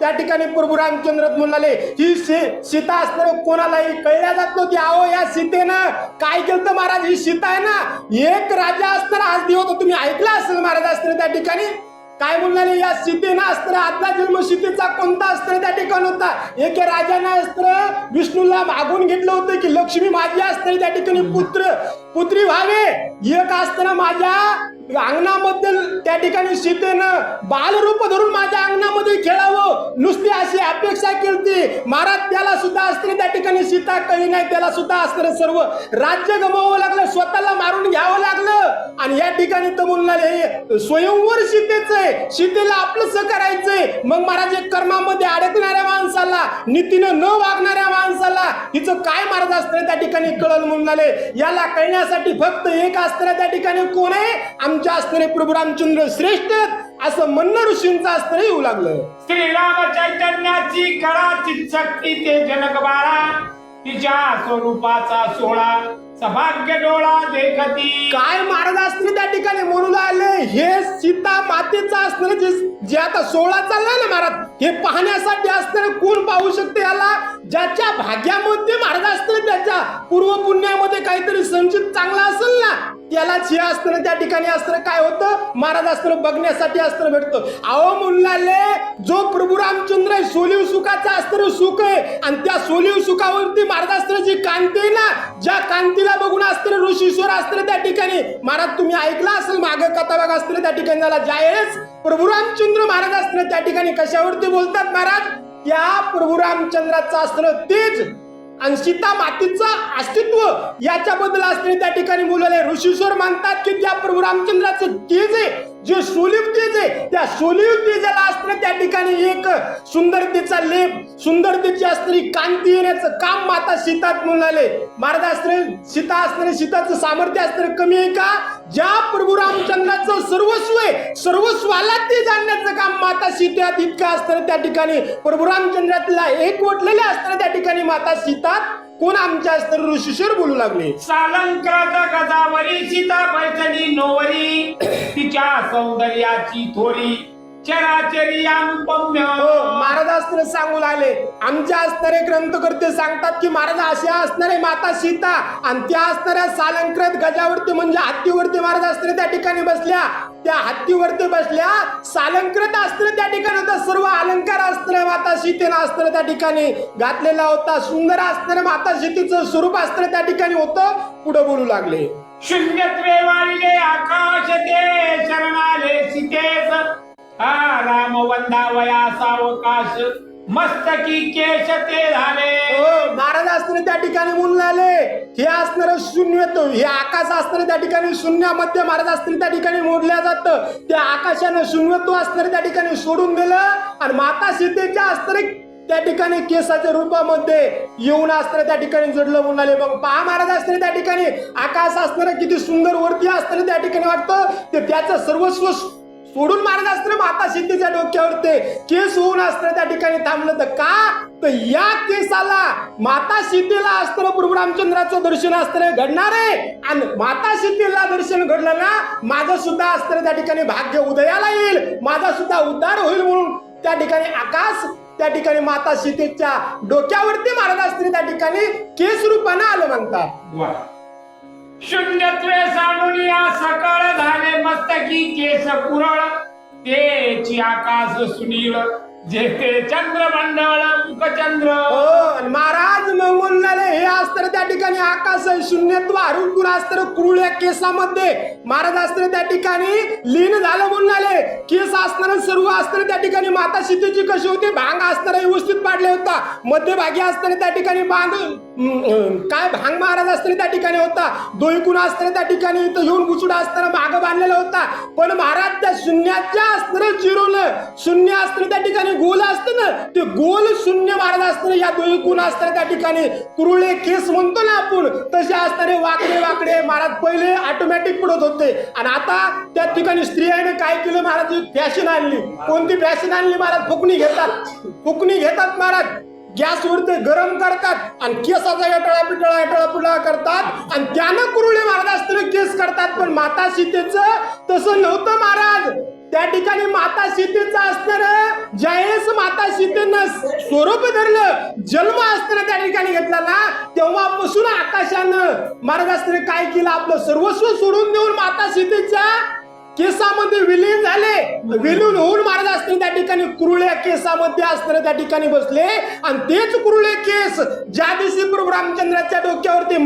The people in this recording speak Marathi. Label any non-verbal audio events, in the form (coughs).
त्या ठिकाणी प्रभू रामचंद्र म्हणाले ही सी- सीता असणार कोणालाही कळल्या जात नव्हती. अहो या सीतेनं काय केलं तर महाराज? ही सीता आहे ना एक राजा असताना आज दिवस तुम्ही ऐकला असेल महाराज असताना त्या ठिकाणी? काय म्हणाले? या सीतेनं अस्त्र आदला जन्म सीतेचा कोणता अस्त्र त्या ठिकाणी होता? एक राजाने अस्त्र विष्णूला मागून घेतलं होतं की लक्ष्मी माझी असते त्या ठिकाणी पुत्र पुत्री व्हावे. एक असताना माझ्या अंगणामध्ये त्या ठिकाणी सीतेनं बालरूप धरून माझ्या अंगणामध्ये खेळावं. नुसती अशी अपेक्षा केली महाराज त्याला सुद्धा अस्त्र त्या ठिकाणी सीता कळी नाही. त्याला सुद्धा अस्त्र सर्व राज्य गमवावं लागलं. स्वतःला मारून घ्यावं लागलं. आणि या ठिकाणी तर म्हणाले हे स्वयंवर सीतेच आहे. सीतेला आपलंच करायचंय मग महाराज एक कर्मामध्ये अडकणाऱ्या माणसाला नीतीनं न वागणाऱ्या माणसाला हिचं काय महाराज असतं त्या ठिकाणी कळल म्हणाले याला कळण्यासाठी फक्त एक अस्त्र त्या ठिकाणी कोण आहे? आमच्या असणारे प्रभू रामचंद्र श्रेष्ठ. असं म्हणणं ऋषींचं अस्त्र येऊ लागलं. श्रीराम चैतन्याची कळाची शक्ती ते जनक बाळा तिच्या स्वरूपाचा सोहळा सभाग्य डोळा देखती. काय महाराज असतील त्या ठिकाणी? म्हणून आले. हे सीता मातेचं असणार जे जे आता सोळा चाललाय ना महाराज हे पाहण्यासाठी असणार कोण पाहू शकते याला? ज्याच्या भाग्यामध्ये मार्ग असतील त्याच्या पूर्व पुण्यामध्ये काहीतरी संचित चांगला असेल ना त्यालाच हे असतं त्या ठिकाणी असतं. काय होतं? महाराज असतं बघण्यासाठी असतं भेटतं. अहो मुलाले जो प्रभू रामचंद्र आहे सोलीव सुखाचा असतं सुख आहे. आणि त्या सोलीव सुखावरती महाराज जी कांती आहे ना ज्या कांतीला बघून असतं ऋषीश्वर असतं त्या ठिकाणी. महाराज तुम्ही ऐकला असेल माग कथा अस्त्र असतं त्या ठिकाणी झाला. ज्यावेळेस प्रभू रामचंद्र महाराज असतं त्या ठिकाणी कशावरती बोलतात महाराज? त्या प्रभू रामचंद्राचं असणं तेज आणि सीता मातीचं अस्तित्व याच्याबद्दल असणे त्या ठिकाणी मुलाले ऋषीश्वर मानतात की त्या प्रभू रामचंद्राचं तेज आहे. जे सोलिव तेज आहे त्या सोलिव तेजाला असणं त्या ठिकाणी एक सुंदरतेचा लेप सुंदरतेची असणारी कांती येण्याचं काम माता सीतात म्हणाले महाराज असणे सीता असणारे सीताचं सामर्थ्य असणारे कमी आहे का? ज्या प्रभू रामचंद्राचं सर्वस्व आहे सर्वस्वाला ते जाणण्याचं काम माता सीतात इतकं असताना त्या ठिकाणी प्रभू रामचंद्रातला एकवटलेले असताना त्या ठिकाणी माता सीतात कोण आमच्या असताना ऋषीश्वर बोलू लागले? सालंकृत गजावरी सीता पैठणी नोवरी (coughs) तिच्या सौंदर्याची थोरी चराचरी अनुपम्य. हो महाराज शास्त्र सांगू लागले आमच्या असणारे ग्रंथकर्ते सांगतात की महाराज अशा असणारे माता सीता आणि त्या असणाऱ्या सालंकृत गजावरती म्हणजे हत्तीवरती महाराज असणारे त्या ठिकाणी बसल्या. त्या हत्तीवरती बसल्या सालंकृत असतं त्या ठिकाणी होता सर्व अलंकार असतं माता सीतेनं असतं त्या ठिकाणी घातलेला होता. सुंदर असणाऱ्या माता सीतेचं स्वरूप असतं त्या ठिकाणी होतं. पुढे बोलू लागले. शून्यत्वे वाढले आकाश ते शरणाले सीतेस हा राम वंदावया सावकाश मस्तकी केश ते झाले. हो महाराज असताना त्या ठिकाणी म्हणून आले. हे असणार शून्य हे आकाश असणार त्या ठिकाणी शून्यामध्ये महाराज असतील त्या ठिकाणी मोडल्या जात. त्या आकाशानं शून्यत्व असणार त्या ठिकाणी सोडून दिलं. आणि माता सीतेच्या असणारे त्या ठिकाणी केसाच्या रूपामध्ये येऊन असताना त्या ठिकाणी जडलं म्हणाले मग पहा महाराज असताना त्या ठिकाणी आकाश असणारं किती सुंदर वरती असताना त्या ठिकाणी वाटतं. ते त्याचं सर्वस्व सोडून मार्गास्त्र माता सीतेच्या डोक्यावरते केस होऊन अस्त्र त्या ठिकाणी थांबलं तर का? तर या केसाला माता सीतेला असताना प्रभू रामचंद्राचं दर्शन असताना घडणार आहे. आणि माता सीतेला दर्शन घडलं ना माझं सुद्धा असताना त्या ठिकाणी भाग्य उदयाला येईल. माझा सुद्धा उद्धार होईल म्हणून त्या ठिकाणी आकाश त्या ठिकाणी माता सीतेच्या डोक्यावरती मार्गास्त्री असताना त्या ठिकाणी केस रूपानं आलं म्हणतात. शून्यत्वे सांडून या सकाळ झाले मस्तकी केस पुरळ. तेची आकाश सुनीळ. जेथे चंद्रमंडळ मुखचंद्र हो आणि महाराज मंगून झाले हे अस्त्र त्या ठिकाणी आकाश आहे, शून्यत्व हरून असतं कुरुळ्या केसामध्ये. महाराज अस्त्र त्या ठिकाणी लीन झालं म्हणाले केस असणार सर्व अस्त्र त्या ठिकाणी माता सीतेची कशी होती? भांग असताना व्यवस्थित पाडले होता. मध्यभागी असताना त्या ठिकाणी बांध काय भांग महाराज असताना त्या ठिकाणी होता? दोयकुण असताना त्या ठिकाणी इथं येऊन गुचुडा असताना माग बांधलेला होता. पण महाराज त्या शून्याच्या अस्त्र चिरवलं शून्य असताना त्या ठिकाणी गोल असतं ना ते गोल शून्य मारत असताना या गुण असतरे त्या ठिकाणी. कुरुळे केस म्हणतो ना आपण तसे असणारे वाकडे वाकडे महाराज पहिले ऑटोमॅटिक पडत होते. आणि आता त्या ठिकाणी स्त्रियाने काय केलं महाराज? फॅशन आणली. कोणती फॅशन आणली महाराज? फुकणी घेतात. फुकणी घेतात महाराज. गॅसवर ते गरम करतात आणि केसाचा एटळा पिटळा एटळा पिटळा करतात. आणि त्यानं कुरुळे महाराज असताना केस करतात. पण माता सीतेचं तसं नव्हतं महाराज. त्या ठिकाणी माता सीतेचं असणार ज्यावेळेस माता सीतेनं स्वरूप धरलं. जन्म असताना त्या ठिकाणी घेतला ना तेव्हापासून आकाशानं महाराज काय केलं? आपलं सर्वस्व सोडून देऊन माता सीतेच्या केसामध्ये विलीन झाले. विलीन होऊन महाराज असताना त्या ठिकाणी कुरुळ्या केसामध्ये असताना त्या ठिकाणी बसले. आणि तेच कुरुळे केस ज्या दिवशी प्रभू रामचंद्राच्या डोक्यावरती